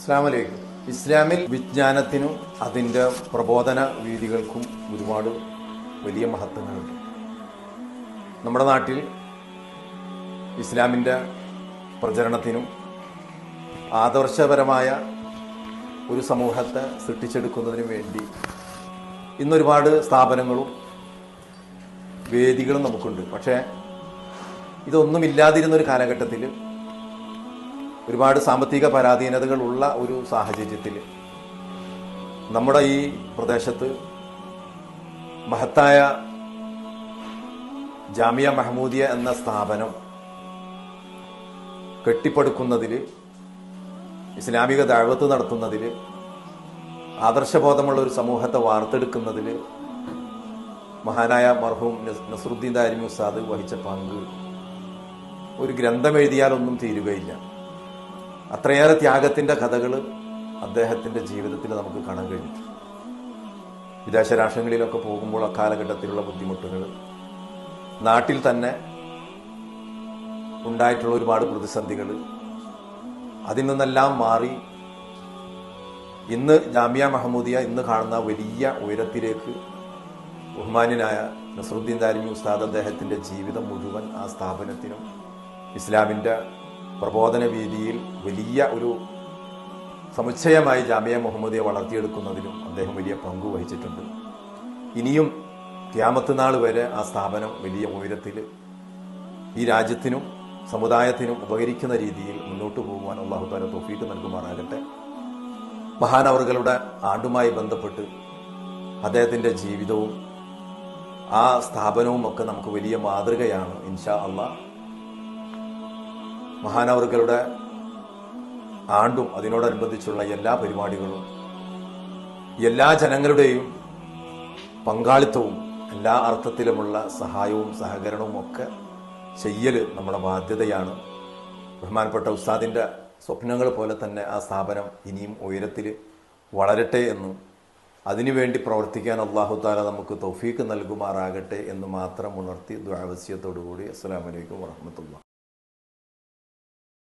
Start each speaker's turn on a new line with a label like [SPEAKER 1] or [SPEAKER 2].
[SPEAKER 1] അസ്ലാമലൈക്കും ഇസ്ലാമിൽ വിജ്ഞാനത്തിനും അതിന്റെ പ്രബോധന രീതികൾക്കും ഒരുപാട് വലിയ മഹത്വങ്ങളുണ്ട്. നമ്മുടെ നാട്ടിൽ ഇസ്ലാമിന്റെ പ്രചരണത്തിനും ആദർശപരമായ ഒരു സമൂഹത്തെ സൃഷ്ടിച്ചെടുക്കുന്നതിനും വേണ്ടി ഇന്നൊരുപാട് സ്ഥാപനങ്ങളും വേദികളും നമുക്കുണ്ട്. പക്ഷേ ഇതൊന്നുമില്ലാതിരുന്നൊരു കാലഘട്ടത്തിൽ ഒരുപാട് സാമ്പത്തിക പരാധീനതകളുള്ള ഒരു സാഹചര്യത്തിൽ നമ്മുടെ ഈ പ്രദേശത്ത് മഹത്തായ ജാമിയ മഹമൂദിയ എന്ന സ്ഥാപനം കെട്ടിപ്പടുക്കുന്നതിൽ ഇസ്ലാമിക ദഴവത്ത് നടത്തുന്നതിൽ ആദർശബോധമുള്ള ഒരു സമൂഹത്തെ വാർത്തെടുക്കുന്നതിൽ മഹാനായ മർഹൂം നസറുദ്ദീൻ ദാരിമി ഉസ്താദ് വഹിച്ച പങ്ക് ഒരു ഗ്രന്ഥം എഴുതിയാലൊന്നും തീരുകയില്ല. അത്രയേറെ ത്യാഗത്തിന്റെ കഥകൾ അദ്ദേഹത്തിന്റെ ജീവിതത്തിൽ നമുക്ക് കാണാൻ കഴിഞ്ഞു. വിദേശ രാഷ്ട്രങ്ങളിലൊക്കെ പോകുമ്പോൾ അക്കാലഘട്ടത്തിലുള്ള ബുദ്ധിമുട്ടുകൾ നാട്ടിൽ തന്നെ ഉണ്ടായിട്ടുള്ള ഒരുപാട് പ്രതിസന്ധികൾ അതിൽ നിന്നെല്ലാം മാറി ഇന്ന് ജാമിയ മഹമ്മൂദിയ ഇന്ന് കാണുന്ന വലിയ ഉയരത്തിലേക്ക് ബഹുമാന്യനായ നസറുദ്ദീൻ ദാരിമി ഉസ്താദ് അദ്ദേഹത്തിന്റെ ജീവിതം മുഴുവൻ ആ സ്ഥാപനത്തിനും ഇസ്ലാമിന്റെ പ്രബോധന വീതിയിൽ വലിയ ഒരു സമുച്ചയമായി ജാമിയ മുഹമ്മദിയെ വളർത്തിയെടുക്കുന്നതിനും അദ്ദേഹം വലിയ പങ്കു വഹിച്ചിട്ടുണ്ട്. ഇനിയും ക്യാമത്ത് നാൾ വരെ ആ സ്ഥാപനം വലിയ ഉയരത്തിൽ ഈ രാജ്യത്തിനും സമുദായത്തിനും ഉപകരിക്കുന്ന രീതിയിൽ മുന്നോട്ട് പോകുവാൻ അള്ളാഹുദാല തൊഫീക്ക് നൽകുമാറാകട്ടെ. മഹാനവറുകളുടെ ആണ്ടുമായി ബന്ധപ്പെട്ട് അദ്ദേഹത്തിന്റെ ജീവിതവും ആ സ്ഥാപനവും ഒക്കെ നമുക്ക് വലിയ മാതൃകയാണ് ഇൻഷാ അള്ളാഹ് മഹാനവറുകളുടെ ആണ്ടും അതിനോടനുബന്ധിച്ചുള്ള എല്ലാ പരിപാടികളും എല്ലാ ജനങ്ങളുടെയും പങ്കാളിത്തവും എല്ലാ അർത്ഥത്തിലുമുള്ള സഹായവും സഹകരണവും ഒക്കെ ചെയ്യൽ നമ്മുടെ ബാധ്യതയാണ്. ബഹുമാനപ്പെട്ട ഉസ്താദിന്റെ സ്വപ്നങ്ങൾ പോലെ തന്നെ ആ സ്ഥാപനം ഇനിയും ഉയരത്തിൽ വളരട്ടെ എന്നും അതിനുവേണ്ടി പ്രവർത്തിക്കാൻ അള്ളാഹു താല നമുക്ക് തൗഫീക്ക് നൽകുമാറാകട്ടെ എന്ന് മാത്രം ഉണർത്തി ദ്വാവസ്യത്തോടുകൂടി വലൈക്കും വാഹമത്തുള്ള